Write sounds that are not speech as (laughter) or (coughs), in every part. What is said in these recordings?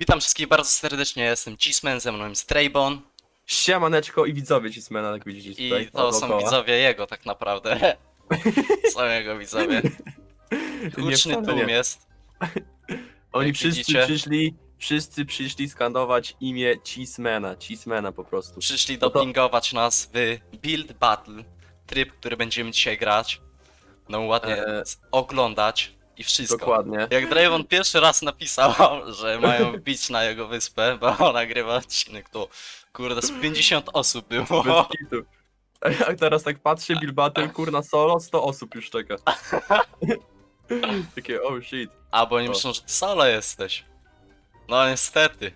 Witam wszystkich bardzo serdecznie, jestem Cisman, ze mną jest Traybon Siemaneczko i widzowie Cismena, jak widzicie i tutaj. to są dookoła. widzowie jego tak naprawdę. (laughs) są jego widzowie. Huczny wcale tłum nie. jest. Oni jak wszyscy widzicie. przyszli, wszyscy przyszli skandować imię Cismena, Cismena po prostu. Przyszli No to- dopingować nas w Build Battle, tryb, który będziemy dzisiaj grać. No ładnie Eee. s- oglądać i wszystko. Dokładnie. Jak Draven pierwszy raz napisał, (laughs) że mają wbić na jego wyspę, bo (laughs) nagrywa odcinek, to kurde z 50 osób było. A jak teraz tak patrzę, Bill Battle, kurna solo, 100 osób już czeka. (laughs) Takie, oh shit. A bo oni myślą, że ty solo jesteś. No niestety.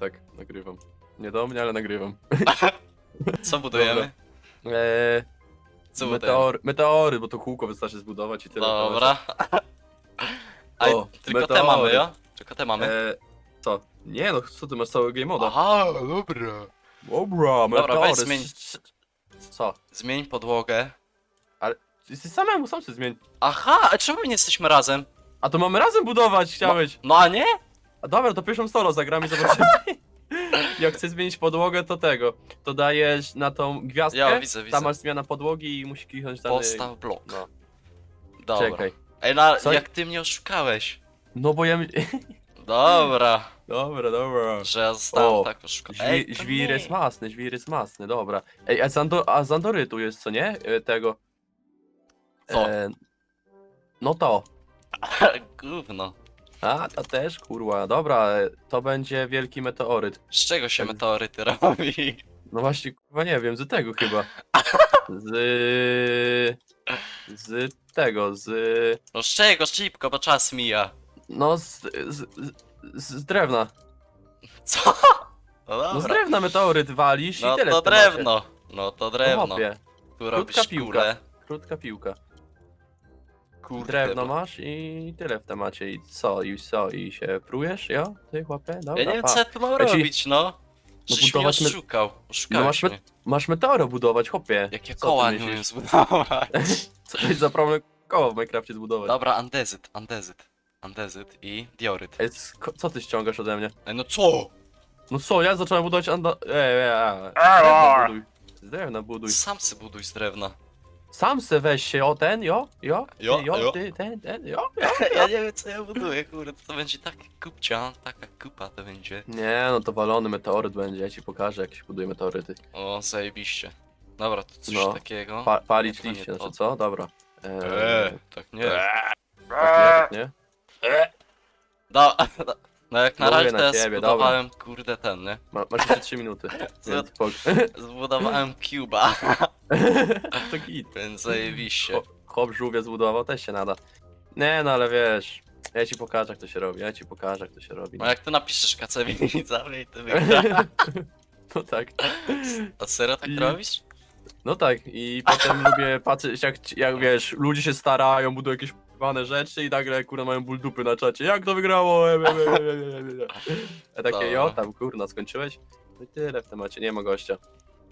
Tak, nagrywam. Nie do mnie, ale nagrywam. Co budujemy? Eee, Co meteor, meteory, bo to kółko wystarczy zbudować i tyle. Dobra. A (laughs) O, tylko te meteory. mamy, jo? Tylko te mamy. Eee, co? Nie no, co ty masz cały game moda? Aha, dobra. Dobra, Dobra, weź meteory. zmień. Co? Zmień podłogę. Jesteś samemu, sam się zmień. Aha, a czemu my nie jesteśmy razem? A to mamy razem budować, chciałeś. No a nie? A dobra, to pierwszą solo zagramy i zobaczymy. (laughs) (laughs) Jak chcesz zmienić podłogę, to tego. To dajesz na tą gwiazdkę. Ja widzę, widzę. Tam masz zmiana podłogi i musi kliknąć dany... Postaw blok. No, Dobra. czekaj. Ej, no, Co? jak ty mnie oszukałeś. No bo ja... (laughs) Dobra, Dobra, dobra. że ja zostałem O, tak oszukany. Żwi, Ej, to żwir nie. jest masny, żwir jest masny, dobra. Ej, a, Zando, a Zandorytu jest, co nie? E, Tego. Co? E, no to. (laughs) Gówno. A, ta też, kurwa. Dobra, to będzie wielki meteoryt. Z czego się Tak. meteoryty robi? No właśnie, kurwa, nie wiem, z tego chyba. (laughs) Z... Z tego, z... No z czego? Szybko, bo czas mija. No, z... z, z, z drewna. Co? No No z dobra. drewna meteoryt walisz No i tyle to w temacie. drewno. No to No, drewno. Tu robisz Krótka piłka. kulę. krótka piłka. Kurde, Drewno bo- masz i tyle w temacie. I co, i co, i się prujesz, jo? Ty chłopie? Dobra, Ja nie wiem pa. co ja tu mam Ja ci- robić, no. Żeś mnie budować me- oszukał. Oszukałeś No masz mnie. Masz meteoro budować, chłopie. Jakie Co ty koła nie myślisz? umiem zbudować. (laughs) Co to jest za problem koło w Minecrafcie zbudować? Dobra, andezyt, andezyt. Andezyt i dioryt. Ej, sk- co ty ściągasz ode mnie? Ej, no co? No co, ja zacząłem budować anda... Ej, ej, ej. Error! Z drewna buduj. Z drewna buduj. Sam se buduj z drewna. Sam se weź się, o ten, jo, jo, ty, Jo, jo, jo. ty, ten, ten, (laughs) jo, jo. Ja nie wiem co ja buduję, kurde, to będzie taka kupcia, taka kupa to będzie. Nie, no to walony meteoryt będzie, ja ci pokażę jak się buduje meteoryty. O, zajebiście. Dobra, to coś No. takiego. Pa palić Nie, to nie liście, to. znaczy co? Dobra. Eee, Eee, tak nie. tak nie, tak nie? No, (laughs) no jak na Mówię razie na ciebie, zbudowałem, kurde, ten, nie? Ma, masz jeszcze 3 minuty, (laughs) więc Zbudowałem Cuba, to git. więc zajebiście. Chłop- żółwia zbudował, też się nada. Nie no, ale wiesz, ja ci pokażę jak to się robi, ja ci pokażę jak to się robi. No jak ty napiszesz kacewi (laughs) widzowie i to (laughs) wygra. No tak, A serio tak I- robisz? no tak i potem (laughs) lubię patrzeć jak, jak wiesz, ludzie się starają, budują jakieś wane rzeczy i nagle kurna mają ból dupy na czacie, jak to wygrało? E, e, e, e, e, e. A takie, Dobra. jo tam kurna, skończyłeś? No i tyle w temacie, nie ma gościa.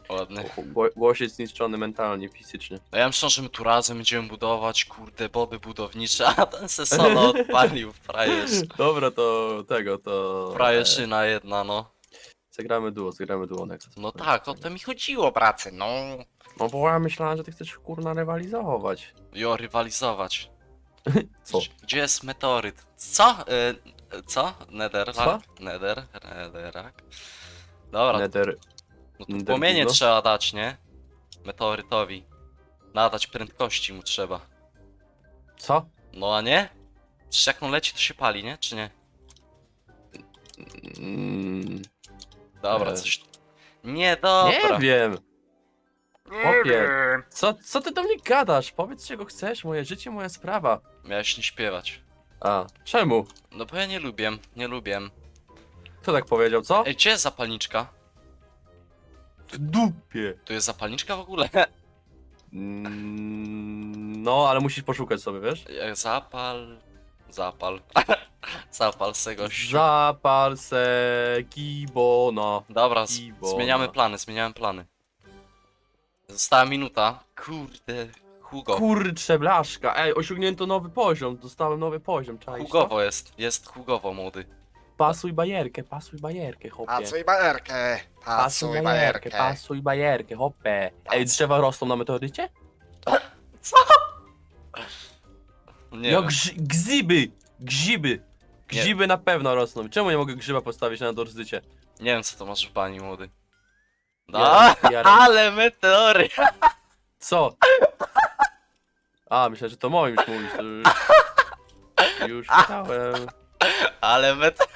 Ładny. Gło- Głos jest zniszczony mentalnie, fizycznie. A ja myślę, że my tu razem będziemy budować, kurde, boby budownicze, a ten se solo (laughs) odpalił, frajerz. Dobra, to tego, to... Frajerzyna jedna, no. Zagramy duo, zagramy duo Nexus. No tak, o to mi chodziło, bracy, no. No bo ja myślałem, że ty chcesz kurna rywalizować. Jo, rywalizować. (laughs) Co? Gdzie jest meteoryt? Co? Y, co? Nether, Co? Nether, Netherak. Dobra, Nether. No to płomienie trzeba dać, nie? Meteorytowi. Nadać prędkości mu trzeba. Co? No a nie? Czy jak on leci, to się pali, nie? Czy nie? Mm, Dobra, coś... Nie, dobra. nie wiem. Chłopie, co, co ty do mnie gadasz? Powiedz czego chcesz, moje życie, moja sprawa. Miałeś nie śpiewać. A, czemu? No bo ja nie lubię, nie lubię. Kto tak powiedział, co? Ej, gdzie jest zapalniczka? W dupie. Tu jest zapalniczka w ogóle? (laughs) Mm, no, ale musisz poszukać sobie, wiesz? Jak Zapal... Zapal. (laughs) Zapal se gościu. Zapal se gibona. Dobra, z- zmieniamy plany, zmieniamy plany. Została minuta. Kurde, Hugo. Kurcze blaszka. Ej, osiągnięto nowy poziom. Dostałem nowy poziom, czaisz to? Hugowo jest, jest Hugowo młody. Pasuj bajerkę, pasuj bajerkę, hopie. Pasuj bajerkę, Pasuj bajerkę, pasuj bajerkę, hopie. Ej, drzewa rosną na meteorycie? Nie No wiem. grz- gziby, gziby. Gziby na pewno rosną. Czemu nie mogę grzyba postawić na meteorycie? nie wiem co to masz w bani młody. No, Ja- ja- ale meteory! Co? A, myślę, że to moim już mówisz, to już... Już (laughs) chciałem. Ale meteory!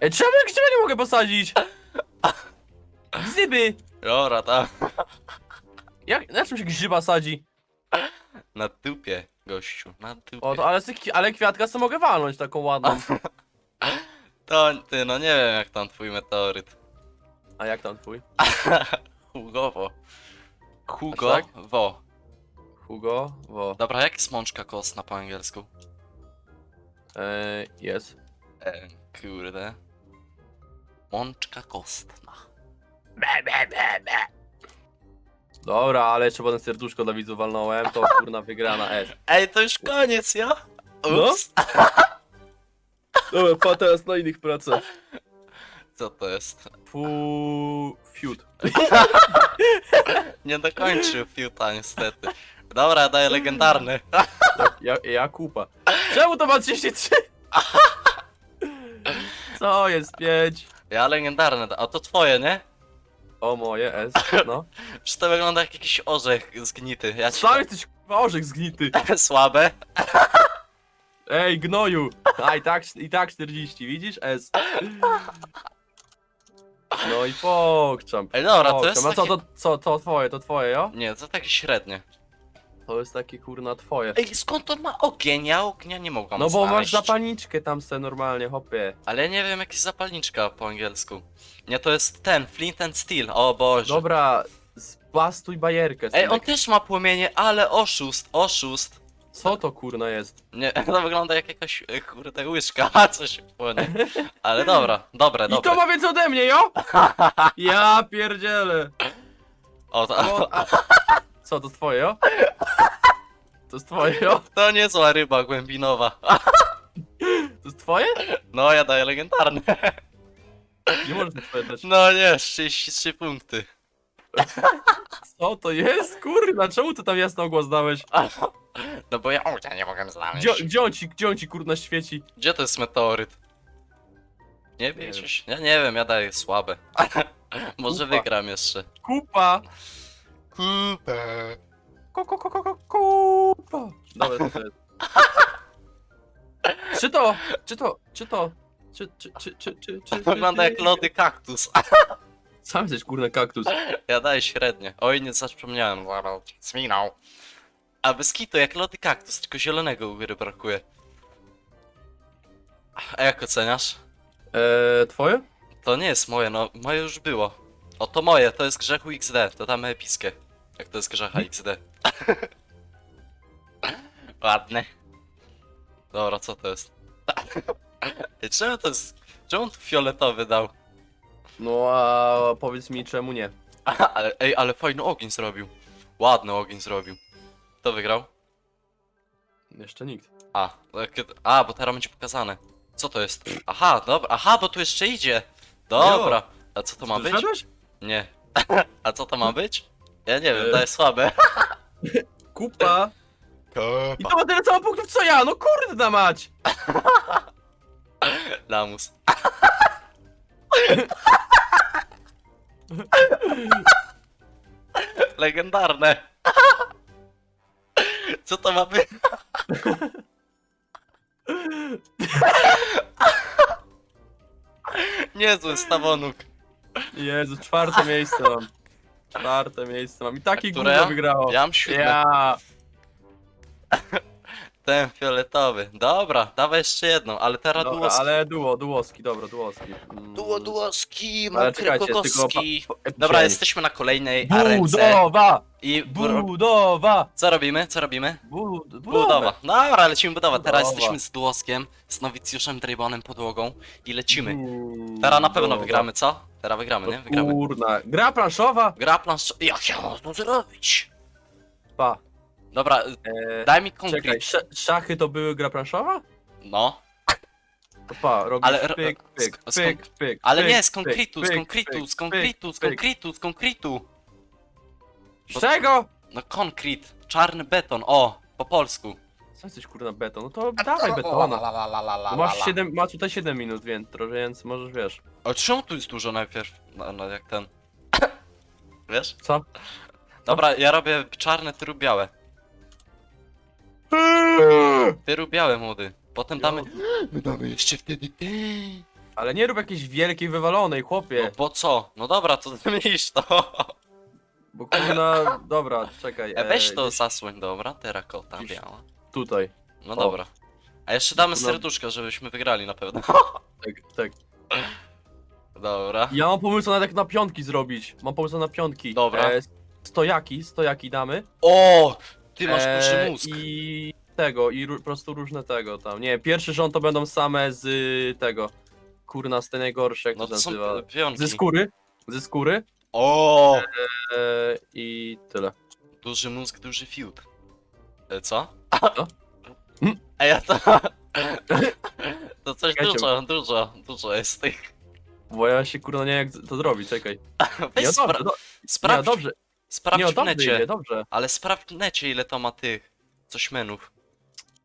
Ej, czemu ja grzyba nie mogę posadzić? Gzyby! Dobra, tam. Jak, na czym się grzyba sadzi? Na dupie, gościu, na dupie. O, to, ale, ale kwiatka co mogę walnąć taką ładną. (laughs) To ty, no nie wiem jak tam twój meteoryt. A jak tam twój? (laughs) Hugowo. Hugo, tak? wo. Hugo? Wo. Dobra, jak jest mączka kostna po angielsku? Eee, jest. E, kurde. Mączka kostna. Dobra, ale jeszcze potem serduszko dla widzów walnąłem, to kurna wygrana S. Ej, to już koniec, ja? No. Ups. (laughs) Dobra, pa teraz na innych pracach. Co to jest? Fu... Fiut. (laughs) Nie dokończył fiuta niestety. Dobra, daję legendarny. (laughs) Ja, ja kupa. Czemu to ma 33? Co jest 5? Ja legendarny, da- a to twoje, nie? O moje S, no. (laughs) Czy to wygląda jak jakiś orzech zgnity? Ja ci Sam jesteś kurwa orzech zgnity. (laughs) Słabe? (laughs) Ej, gnoju! A i tak, i tak 40, widzisz? S. No i pokczam. Ej, dobra, to pokczam. jest A co, takie... to, co, to twoje, to twoje, jo? Nie, to takie średnie. To jest takie kurna twoje. Ej, skąd on ma ogień? Ja ognia nie mogłam No bo masz znaleźć. zapalniczkę tam se normalnie, hopie. Ale nie wiem, jaki zapalniczka po angielsku. Nie, to jest ten, Flint and Steel, o Boże. Dobra, zbastuj bajerkę, Ej, on też ma płomienie, ale oszust, oszust. Co to kurna jest? Nie, (laughs) to wygląda jak jakaś, e, kurde, łyżka, (laughs) a coś płonie. Ale dobra, dobre, I to ma więcej ode mnie, jo? (laughs) Ja pierdzielę. O, to, No, a... Co, to twoje, jo? To jest twoje, jo? to niezła ryba głębinowa. To jest twoje? No, ja daję legendarny. Nie możesz to twoje dać. No nie, 33 punkty. Co to jest? Kurna, czemu ty tam jasno głos dałeś? No bo ja nie mogę znaleźć. Gdzie, gdzie on ci, gdzie on ci kurna świeci? Gdzie to jest meteoryt? Nie wiem. wiesz? Ja nie wiem, ja daję słabe. (laughs) Może Kupa. wygram jeszcze. Kupa! Kupę. Ko, ko, ko, ko, ko, kupa! Dobra, to jest. (laughs) Czy to, czy to, czy to, czy, czy, czy, czy, czy, czy, Wygląda jak lody kaktus. (laughs) Sam jesteś kurna kaktus. Ja daję średnie. Oj, nie zapomniałem. Zaraz Zminął. A bez kitu, jak lody kaktus, tylko zielonego u góry brakuje. A jak oceniasz? Eee, twoje? To nie jest moje, no moje już było. O, to moje, to jest grzechu XD, to tam epickie. Jak to jest grzecha XD. (laughs) Ładne. Dobra, co to jest? (laughs) Ej, Czemu to jest... Czemu on tu fioletowy dał? No a powiedz mi czemu nie. Aha, (laughs) ale, ej, ale fajny ogień zrobił. Ładny ogień zrobił. Kto wygrał? Jeszcze nikt. A, tak- a, bo teraz będzie pokazane. Co to jest? Aha, dobra, aha, bo tu jeszcze idzie. Dobra. A co to ma być? Wyszedłeś? Nie. (laughs) A co to ma być? Ja nie wiem, E. to jest słabe. (laughs) Kupa! I to ma tyle samo punktów co ja, no kurde mać! Lamus. (laughs) Legendarne. Co to ma być? Niezły stawonuk. Jezu, czwarte miejsce mam. Czwarte miejsce mam. I taki Które gówno wygrało. Ja mam siódme. Ja. Ten fioletowy. Dobra, dawaj jeszcze jedną, ale teraz Dobra, duoski. ale duo, duoski, dobra, duoski. Mm. Duo, duoski, Ale mokre czekajcie, tylko kokoski. pa- pa- Dobra, jesteśmy na kolejnej arence. Budowa! I bur... Budowa! co robimy? Co robimy? Bud Budowa. Dobra, lecimy budowa. Teraz Budowa. jesteśmy z duoskiem, z nowicjuszem Drabonem podłogą i lecimy. Budowa. Teraz na pewno wygramy, co? Teraz wygramy, nie? Wygramy. Kurna. Gra planszowa? Gra plansz... Jak ja mam to zrobić? Pa. Dobra, E, daj mi czekaj, konkret. sz szachy to były gra planszowa? No. To pa, robisz Ale ro- pyk, pyk, sk- pyk, pyk, Ale pyk, nie, z pyk, konkretu, z pyk, konkretu, pyk, z konkretu, z pyk, pyk. konkretu, z konkretu. Z czego? No konkret, czarny beton, o, po polsku. Co jesteś kurna beton? No to dawaj betona. No Masz 7, masz tutaj 7 minut, więc, więc możesz, wiesz. A czemu tu jest dużo najpierw, no, no jak ten... (coughs) Wiesz? Co? Dobra, ja robię czarne, ty rób białe. Ty rób białe, młody. Potem damy... My damy jeszcze wtedy ty. Ale nie rób jakiejś wielkiej wywalonej, No chłopie. bo co? No dobra, to zmniejsz to. Bo kurna, dobra, czekaj. E, Weź e, to gdzieś zasłoń, dobra, terakota Gdzieś- biała. Tutaj, No O. dobra. A jeszcze damy No. serduszko, żebyśmy wygrali na pewno. (laughs) tak, tak. Dobra. Ja mam pomysł na tak na piątki zrobić. Mam pomysł na piątki. Dobra. E, stojaki, stojaki damy. O! Ty masz E, duży mózg. I tego, i ró- po prostu różne tego tam. Nie, pierwszy rząd to będą same z y, tego. Kurna, z tej najgorsze, jak No to to się są nazywa. pionki. Ze skóry. Ze skóry. O! E, I tyle. Duży mózg, duży fiut. E, co? Co? A ja to... (laughs) To coś Czekajcie. dużo, dużo, dużo jest tych. Bo ja się kurna nie wiem jak to zrobić, czekaj. (laughs) Weź Nie, spra dobrze, do, nie, sprawdź, dobrze. sprawdź nie, w dobrze necie. idzie, dobrze. Ale sprawdź w necie ile to ma tych. Coś menów.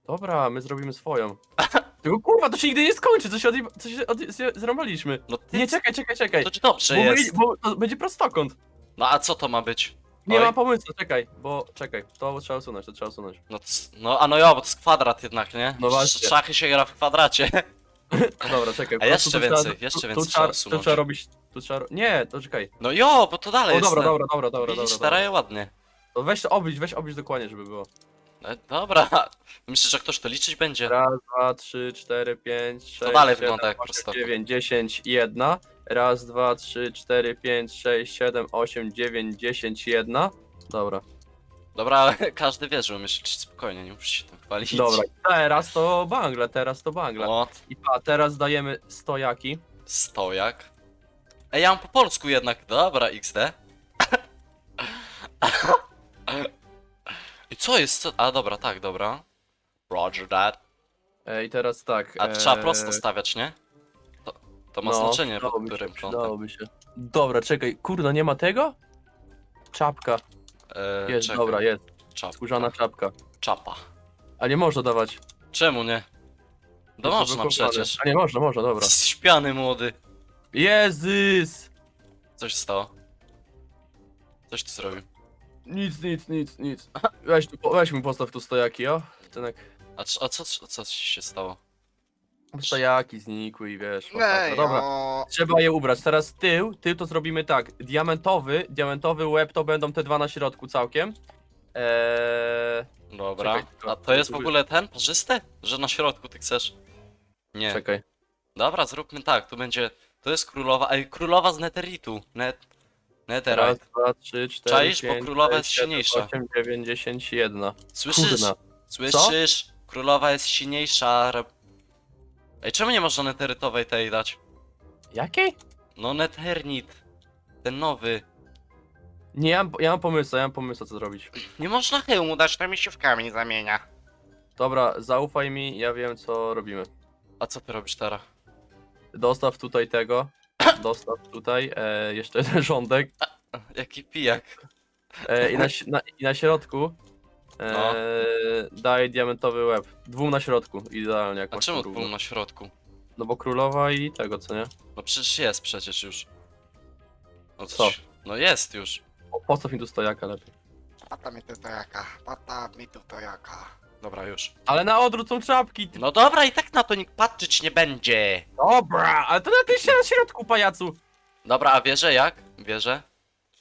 Dobra, my zrobimy swoją. (laughs) Tylko kurwa, to się nigdy nie skończy, co się, odjeb... co się od... zrąbaliśmy. No ty, Nie, czekaj, czekaj, czekaj. to dobrze Bo, my, jest. bo to będzie prostokąt. No a co to ma być? Nie Oj. mam pomysłu, czekaj, bo czekaj, to trzeba usunąć, to trzeba usunąć. No, c- no a no ja, bo to jest kwadrat jednak, nie? No właśnie. Szachy się gra w kwadracie. (laughs) No dobra, czekaj. A po prostu jeszcze tu trzeba- więcej, jeszcze tu, więcej tu, trzeba trzeba, tu usunąć. trzeba robić, tu trzeba... ro- Nie, to czekaj. No jo, bo to dalej O jest. dobra, dobra, dobra, dobra, dobra, Widzisz, dobra. staraje ładnie. To weź to oblicz, weź oblicz dokładnie, żeby było. E, Dobra. (laughs) Myślisz, że ktoś to liczyć będzie? Raz, dwa, trzy, cztery, pięć, sześć, dalej siedem, wygląda jak prostokąt. dziewięć, dziesięć, jedna. Raz, dwa, trzy, cztery, pięć, sześć, siedem, osiem, dziewięć, dziesięć, jedna. Dobra, Dobra, ale (laughs) każdy wie, że umiesz liczyć spokojnie, nie musisz się tym chwalić. dobra. Teraz to bangle, teraz to bangle. O, I pa, teraz dajemy stojaki. stojak. Ej, ja mam po polsku jednak. Dobra, XD. (laughs) I co jest? Co? A dobra, tak, dobra. Roger that. E, I teraz tak. A e, trzeba prosto stawiać, nie? To, to ma no, znaczenie pod przydałoby którym się, kątem. przydałoby się. Dobra, czekaj, kurno, nie ma tego? Czapka. E, Jest, czekaj, dobra, jest. Czapka. Skórzana czapka. Czapa. A nie można dawać. Czemu nie? No Jest można zablokowane. przecież. A nie można, można, dobra. Śpiany młody. Jezus! Coś stało. Coś ty zrobił. Nic, nic, nic, nic. Weź, tu, weź mi postaw tu stojaki, o. Tynek. A, c- a co, co, co ci się stało? Stojaki znikły i wiesz. masakra. Ej, Dobra, o, trzeba je ubrać. Teraz tył, tył to zrobimy tak. Diamentowy, diamentowy łeb to będą te dwa na środku całkiem. Eee, Dobra. Czekaj, tylko- A to jest w ogóle ten parzyste? Że na środku ty chcesz? Nie. czekaj. Dobra, zróbmy tak. Tu będzie. To jest królowa. Ej, królowa z Neteritu. Net. Raz, Netherite. dwa, trzy, cztery, Czaisz, bo pięć, królowa sześć, jest siedem, silniejsza. osiem, dziewięć, dziesięć, jedna. Słyszysz? Kurna. Słyszysz? Królowa jest silniejsza. re- Ej, czemu nie można neterytowej tej dać? Jakiej? No Neternit. Ten nowy. Nie, ja mam, ja mam pomysł, ja mam pomysł co zrobić. Nie można hełmu dać, to mi się w kamień zamienia. Dobra, zaufaj mi, ja wiem co robimy. A co ty robisz teraz? Dostaw tutaj tego. (laughs) Dostaw tutaj, e, jeszcze jeden rządek. Jaki pijak. E, i, na, na, I na środku e, No. daj diamentowy łeb. Dwóm na środku, idealnie jak A masz czemu równo. pół na środku? No bo królowa i tego, co nie? No przecież jest przecież już. No Co? coś- No jest już. Po, postaw mi tu stojaka lepiej. pata mi tu to jaka, pata mi tu to jaka. Dobra, już. Ale na odwrót są czapki! Ty... No dobra, i tak na to nikt patrzeć nie będzie. Dobra, ale to na tym się na środku, pajacu! Dobra, a wierzę jak? Wierzę?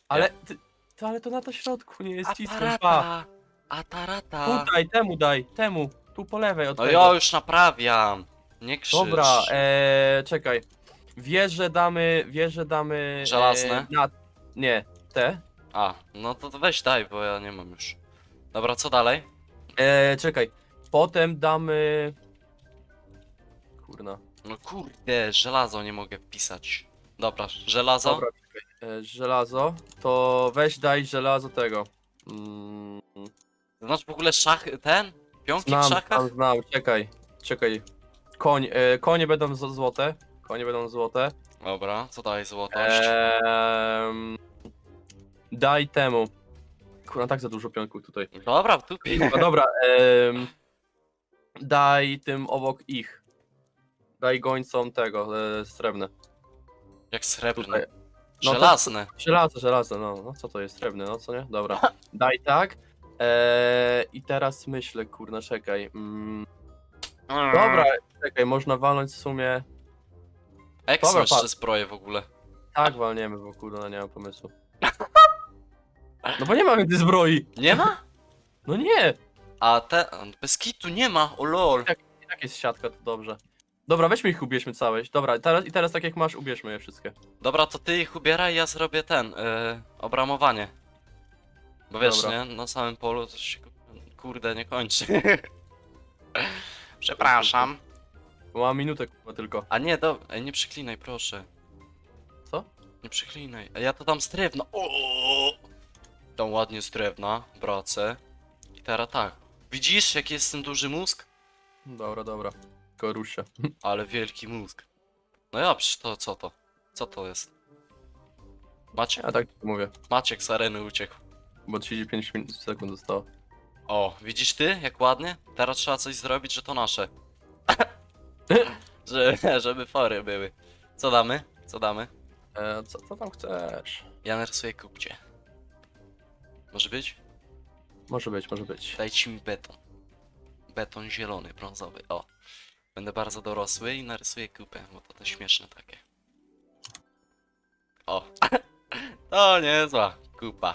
Ale, ty, to, ale to na to środku nie jest ciską, pa. Atarata. Atarata. Tutaj, temu daj, temu. Tu po lewej od No tego. ja już naprawiam. Nie krzycz. Dobra, e, czekaj. Wieże damy, wieże damy... Żelazne? E, na, nie, te. A, no to to weź daj, bo ja nie mam już. Dobra, co dalej? E, czekaj. Potem damy... Kurna. No kurde, żelazo nie mogę wpisać. Dobra, żelazo. Dobra, czekaj. E, żelazo. To weź daj żelazo tego. Mm, Znasz w ogóle szach, ten? Pionki w znam, szachach? znam, znam, czekaj. Czekaj. Koń, e, konie będą z- złote. Konie będą złote. Dobra, co daj złotość? Ehm, daj temu. Kurwa, tak za dużo pionków tutaj. Dobra, tu pi. No dobra, em, daj tym obok ich. Daj gońcom tego, e, srebrne. Jak srebrny. Tutaj. No to- Żelazny. Żelazo, żelazo, no, no co to jest, srebrny, no co nie? Dobra, daj tak. Eee, I teraz myślę, kurna, czekaj. Mm, dobra, czekaj, można walnąć w sumie. Jak są Dobra, jeszcze patrz. zbroje w ogóle? Tak, walniemy, bo kurna, nie mam pomysłu. (laughs) No bo nie ma więcej zbroi. Nie ma? (laughs) No nie! A te... Bez kitu nie ma, o lol. I tak jest siatka, to dobrze. Dobra, weźmy ich, ubierzmy całe. Dobra, teraz, i teraz tak jak masz, ubierzmy je wszystkie. Dobra, to ty ich ubieraj, ja zrobię ten, yy, obramowanie. Bo wiesz, Dobra. nie? Na samym polu to się kurde nie kończy. (laughs) Przepraszam. Mam minutę kurwa tylko. A nie, do... Ej, nie przeklinaj, proszę. Co? Nie przeklinaj. A ja to dam z drewna. O! Tam ładnie z drewna, bracę. I teraz tak. Widzisz, jaki jest ten duży mózg? Dobra, dobra. Się. (laughs) Ale wielki mózg. No ja, przecież to co to? Co to jest? Maciek, Ja tak mówię, Maciek z areny uciekł. bo 35 minut sekund zostało. O, widzisz ty, jak ładnie? Teraz trzeba coś zrobić, że to nasze. (laughs) że, żeby fory były. Co damy? Co damy? E, co, co tam chcesz? Ja narysuję kupcie. Może być? Może być, może być. Dajcie mi beton. Beton zielony, brązowy, o. Będę bardzo dorosły i narysuję kupę, bo to to śmieszne takie. O. (laughs) to niezła kupa.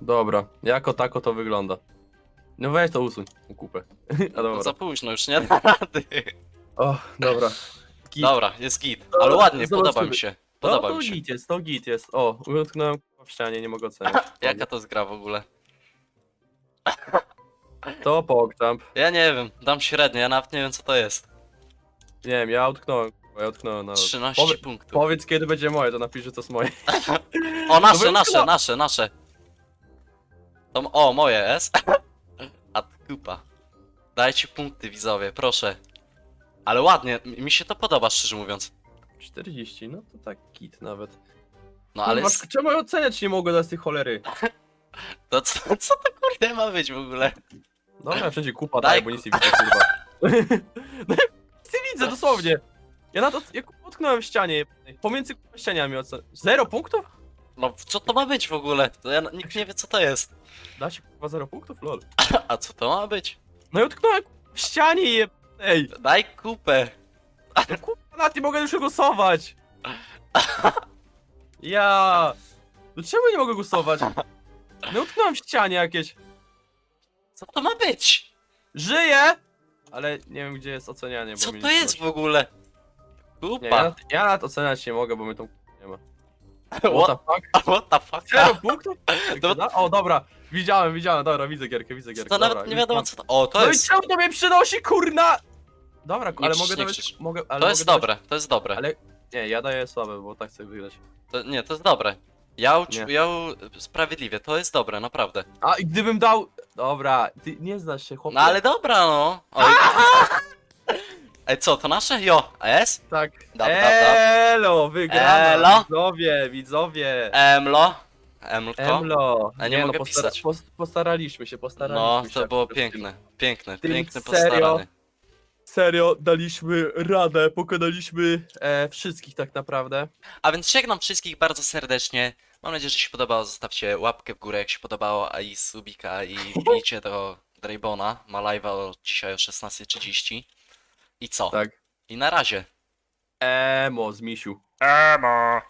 Dobra, jako tako to wygląda. No weź to usuń, kupę. (laughs) A No dobra. za późno, już nie (laughs) da rady. O, dobra. Git. Dobra, jest git. Ale ładnie, podoba zobaczymy. mi się. no, Podoba to mi się. git jest, to git jest. O, utknąłem w ścianie, nie mogę ocenić. (laughs) Jaka to jest gra w ogóle? To pogchamp. Ja nie wiem, dam średnio, ja nawet nie wiem co to jest. Nie wiem, ja utknąłem. Ja utknąłem nawet. 13 Powie- punktów. Powiedz kiedy będzie moje, to napisz, że to jest moje. (laughs) O, nasze, Dobra, nasze, chyba- nasze, nasze. To, o, moje jest. (laughs) A kupa. Dajcie punkty widzowie, proszę. Ale ładnie, mi mi się to podoba, szczerze mówiąc. 40, no to tak git nawet. No ale Kurwa, czemu ja oceniać nie mogę z tej cholery? to, (laughs) co, co to kurde ma być w ogóle? Dobra, wszędzie kupa Daj daje, bo nic nie widzę, kurwa. (laughs) no ja nic nie widzę, dosłownie. Ja na to, ja utknąłem w ścianie, pomiędzy kurwa ścianiami ocen... Zero punktów? No co to ma być w ogóle? To ja, nikt nie wie co to jest. Da się kurwa zero punktów? Lol. (laughs) A co to ma być? No i utknąłem w ścianie je... Ej, Daj kupę. no kurwa, na tym mogę już głosować. Ja... No czemu nie mogę głosować? No utknąłem w ścianie jakieś. Co to ma być? Żyję! Ale nie wiem gdzie jest ocenianie, bo Co mi to nie jest w ogóle? Nie, ja, Kupa. nad- ja nad oceniać nie mogę, bo my tą nie ma. (laughs) What What, the fuck? (laughs) what the fuck? Zero punktów? (laughs) O, dobra. Widziałem, widziałem, dobra, widzę gierkę, widzę To gierkę. nawet dobra, nie wiadomo co to. O, to No jest. i czemu to mnie przynosi, kurna? Dobra, ale krzycz, mogę nie dawać... krzycz. Mogę, ale To mogę jest dawać- dobre, to jest dobre. Ale... Nie, ja daję słabe, bo tak chcę wygrać. To, nie, to jest dobre. Ja, ucz, Nie. ja u, sprawiedliwie, to jest dobre, naprawdę. A, i gdybym dał... Dobra, ty nie znasz się, chłopie. No ale dobra, no. Oj. (laughs) Ej, co, to nasze? Jo, S? Tak. Dab, dab, dab. Elo, wygrana. Elo. Widzowie, widzowie. Emlo? Emlko? Emlo. A nie mogę postara- pisać. pos- postaraliśmy się, postaraliśmy No, się. to było piękne. Piękne, Ty piękne serio? postaranie. Serio, daliśmy radę, pokonaliśmy e, wszystkich tak naprawdę. A więc żegnam wszystkich bardzo serdecznie. Mam nadzieję, że się podobało. Zostawcie łapkę w górę, jak się podobało, a i subika i wbijcie do Draybona. Ma live'a o- dzisiaj o 16.30. I co? Tak. I na razie. Emo z misiu. Emo.